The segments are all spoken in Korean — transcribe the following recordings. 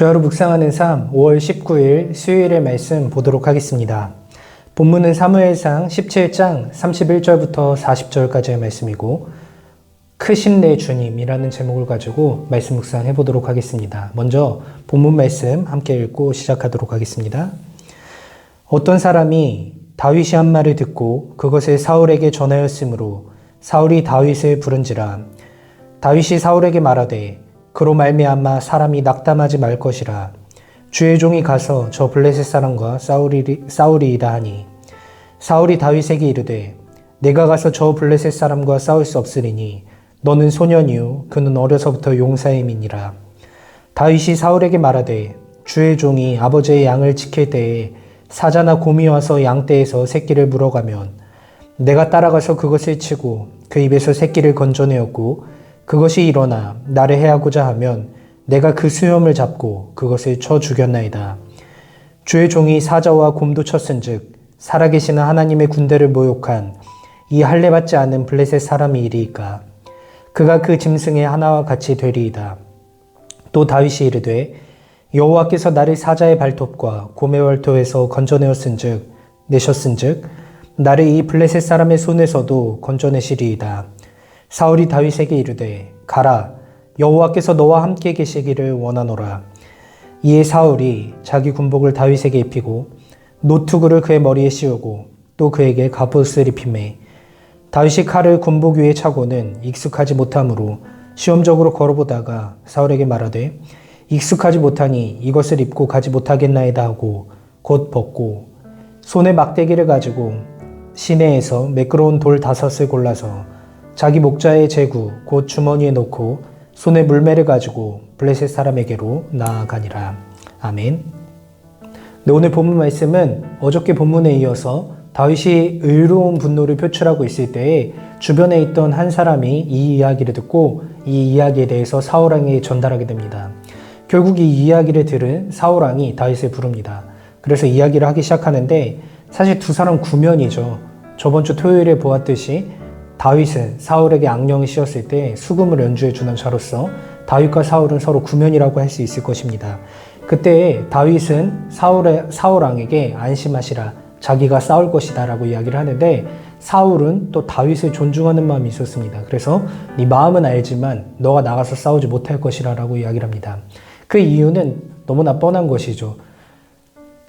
주하로 묵상하는 삶 5월 19일 수요일의 말씀 보도록 하겠습니다. 본문은 사무엘상 17장 31절부터 40절까지의 말씀이고 크신 내 주님이라는 제목을 가지고 말씀 묵상해 보도록 하겠습니다. 먼저 본문 말씀 함께 읽고 시작하도록 하겠습니다. 어떤 사람이 다윗이 한 말을 듣고 그것을 사울에게 전하였으므로 사울이 다윗을 부른지라 다윗이 사울에게 말하되 그로 말미암아 사람이 낙담하지 말 것이라. 주의 종이 가서 저 블레셋 사람과 싸우리, 싸우리이다 하니. 사울이 다윗에게 이르되 내가 가서 저 블레셋 사람과 싸울 수 없으리니 너는 소년이요 그는 어려서부터 용사임이니라. 다윗이 사울에게 말하되 주의 종이 아버지의 양을 지킬 때에 사자나 곰이 와서 양떼에서 새끼를 물어가면 내가 따라가서 그것을 치고 그 입에서 새끼를 건져내었고 그것이 일어나 나를 해하고자 하면 내가 그 수염을 잡고 그것을 쳐 죽였나이다. 주의 종이 사자와 곰도 쳤은즉 살아계시는 하나님의 군대를 모욕한 이 할례받지 않은 블레셋 사람이 이리이까 그가 그 짐승의 하나와 같이 되리이다. 또 다윗이 이르되 여호와께서 나를 사자의 발톱과 곰의 발톱에서 건져내었은즉 내셨은즉 나를 이 블레셋 사람의 손에서도 건져내시리이다. 사울이 다윗에게 이르되 가라 여호와께서 너와 함께 계시기를 원하노라. 이에 사울이 자기 군복을 다윗에게 입히고 노투구를 그의 머리에 씌우고 또 그에게 갑옷을 입히매 다윗이 칼을 군복 위에 차고는 익숙하지 못하므로 시험적으로 걸어보다가 사울에게 말하되 익숙하지 못하니 이것을 입고 가지 못하겠나이다 하고 곧 벗고 손에 막대기를 가지고 시내에서 매끄러운 돌 다섯을 골라서 자기 목자의 제구 곧 주머니에 넣고 손에 물매를 가지고 블레셋 사람에게로 나아가니라. 아멘. 네, 오늘 본문 말씀은 어저께 본문에 이어서 다윗이 의로운 분노를 표출하고 있을 때에 주변에 있던 한 사람이 이 이야기를 듣고 이 이야기에 대해서 사울왕에게 전달하게 됩니다. 결국 이 이야기를 들은 사울왕이 다윗을 부릅니다. 그래서 이야기를 하기 시작하는데 사실 두 사람 구면이죠. 저번 주 토요일에 보았듯이 다윗은 사울에게 악령이 씌었을 때 수금을 연주해 주는 자로서 다윗과 사울은 서로 구면이라고 할 수 있을 것입니다. 그때 다윗은 사울의 사울 왕에게 안심하시라 자기가 싸울 것이다라고 이야기를 하는데 사울은 또 다윗을 존중하는 마음이 있었습니다. 그래서 네 마음은 알지만 너가 나가서 싸우지 못할 것이라라고 이야기를 합니다. 그 이유는 너무나 뻔한 것이죠.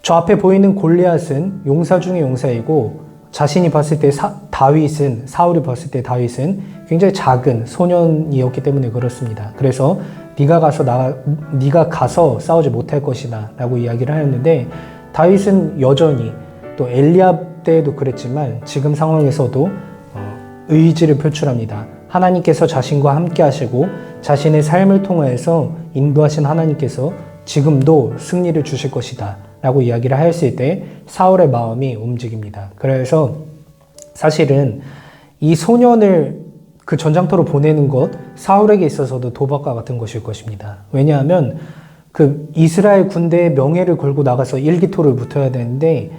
저 앞에 보이는 골리앗은 용사 중의 용사이고 자신이 봤을 때 사, 다윗은 사울이 봤을 때 다윗은 굉장히 작은 소년이었기 때문에 그렇습니다. 그래서 네가 가서 나 네가 가서 싸우지 못할 것이다라고 이야기를 하였는데 다윗은 여전히 또 엘리압 때도 그랬지만 지금 상황에서도 어, 의지를 표출합니다. 하나님께서 자신과 함께 하시고 자신의 삶을 통하여서 인도하신 하나님께서 지금도 승리를 주실 것이다. 라고 이야기를 하였을 때 사울의 마음이 움직입니다. 그래서 사실은 이 소년을 그 전장터로 보내는 것 사울에게 있어서도 도박과 같은 것일 것입니다. 왜냐하면 그 이스라엘 군대의 명예를 걸고 나가서 일기토를 붙어야 되는데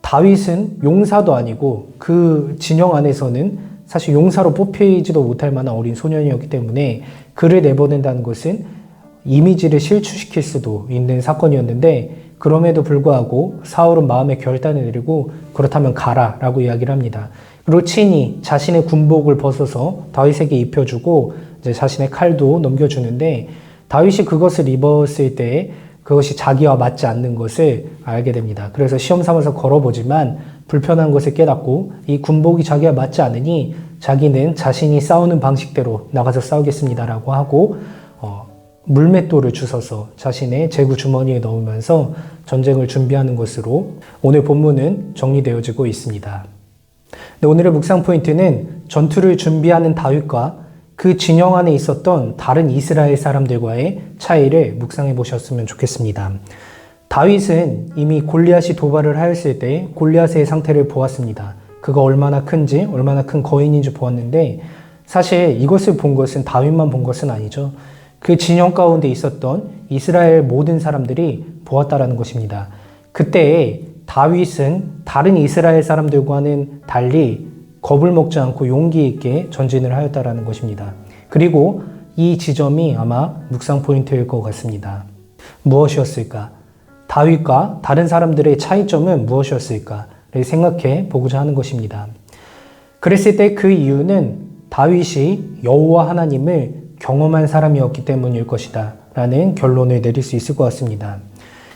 다윗은 용사도 아니고 그 진영 안에서는 사실 용사로 뽑히지도 못할 만한 어린 소년이었기 때문에 그를 내보낸다는 것은 이미지를 실추시킬 수도 있는 사건이었는데 그럼에도 불구하고 사울은 마음의 결단을 내리고 그렇다면 가라 라고 이야기를 합니다. 그리고 친히 자신의 군복을 벗어서 다윗에게 입혀주고 이제 자신의 칼도 넘겨주는데 다윗이 그것을 입었을 때 그것이 자기와 맞지 않는 것을 알게 됩니다. 그래서 시험 삼아서 걸어보지만 불편한 것을 깨닫고 이 군복이 자기와 맞지 않으니 자기는 자신이 싸우는 방식대로 나가서 싸우겠습니다라고 하고 어, 물맷돌을 주워서 자신의 제구 주머니에 넣으면서 전쟁을 준비하는 것으로 오늘 본문은 정리되어지고 있습니다. 네, 오늘의 묵상 포인트는 전투를 준비하는 다윗과 그 진영 안에 있었던 다른 이스라엘 사람들과의 차이를 묵상해 보셨으면 좋겠습니다. 다윗은 이미 골리앗이 도발을 하였을 때 골리앗의 상태를 보았습니다. 그가 얼마나 큰지, 얼마나 큰 거인인지 보았는데 사실 이것을 본 것은 다윗만 본 것은 아니죠. 그 진영 가운데 있었던 이스라엘 모든 사람들이 보았다라는 것입니다. 그때 다윗은 다른 이스라엘 사람들과는 달리 겁을 먹지 않고 용기 있게 전진을 하였다라는 것입니다. 그리고 이 지점이 아마 묵상 포인트일 것 같습니다. 무엇이었을까? 다윗과 다른 사람들의 차이점은 무엇이었을까를 생각해 보고자 하는 것입니다. 그랬을 때 그 이유는 다윗이 여호와 하나님을 경험한 사람이었기 때문일 것이다. 라는 결론을 내릴 수 있을 것 같습니다.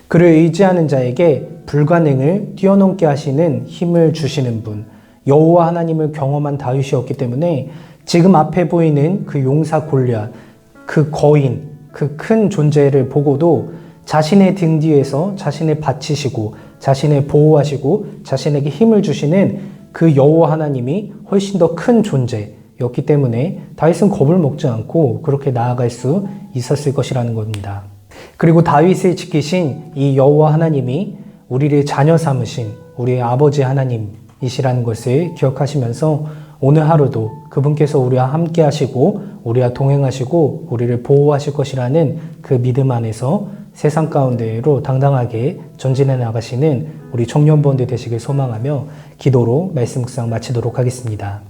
그를 의지하는 자에게 불가능을 뛰어넘게 하시는 힘을 주시는 분, 여호와 하나님을 경험한 다윗이었기 때문에 지금 앞에 보이는 그 용사 골리앗, 그 거인, 그 큰 존재를 보고도 자신의 등 뒤에서 자신을 바치시고 자신을 보호하시고 자신에게 힘을 주시는 그 여호와 하나님이 훨씬 더 큰 존재 였기 때문에 다윗은 겁을 먹지 않고 그렇게 나아갈 수 있었을 것이라는 겁니다. 그리고 다윗을 지키신 이 여호와 하나님이 우리를 자녀 삼으신 우리의 아버지 하나님이시라는 것을 기억하시면서 오늘 하루도 그분께서 우리와 함께 하시고 우리와 동행하시고 우리를 보호하실 것이라는 그 믿음 안에서 세상 가운데로 당당하게 전진해 나가시는 우리 청년부원들 되시길 소망하며 기도로 말씀 묵상 마치도록 하겠습니다.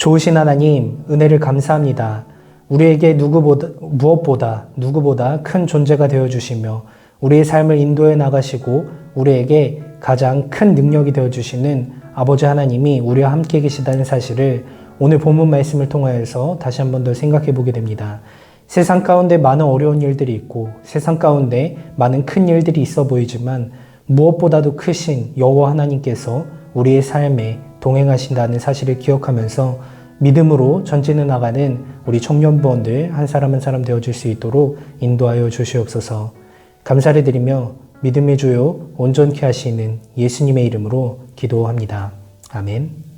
좋으신 하나님, 은혜를 감사합니다. 우리에게 누구보다, 무엇보다, 누구보다 큰 존재가 되어주시며, 우리의 삶을 인도해 나가시고, 우리에게 가장 큰 능력이 되어주시는 아버지 하나님이 우리와 함께 계시다는 사실을 오늘 본문 말씀을 통하여서 다시 한 번 더 생각해 보게 됩니다. 세상 가운데 많은 어려운 일들이 있고, 세상 가운데 많은 큰 일들이 있어 보이지만, 무엇보다도 크신 여호와 하나님께서 우리의 삶에 동행하신다는 사실을 기억하면서 믿음으로 전진해 나가는 우리 청년부원들 한 사람 한 사람 되어줄 수 있도록 인도하여 주시옵소서 감사를 드리며 믿음의 주요 온전케 하시는 예수님의 이름으로 기도합니다. 아멘.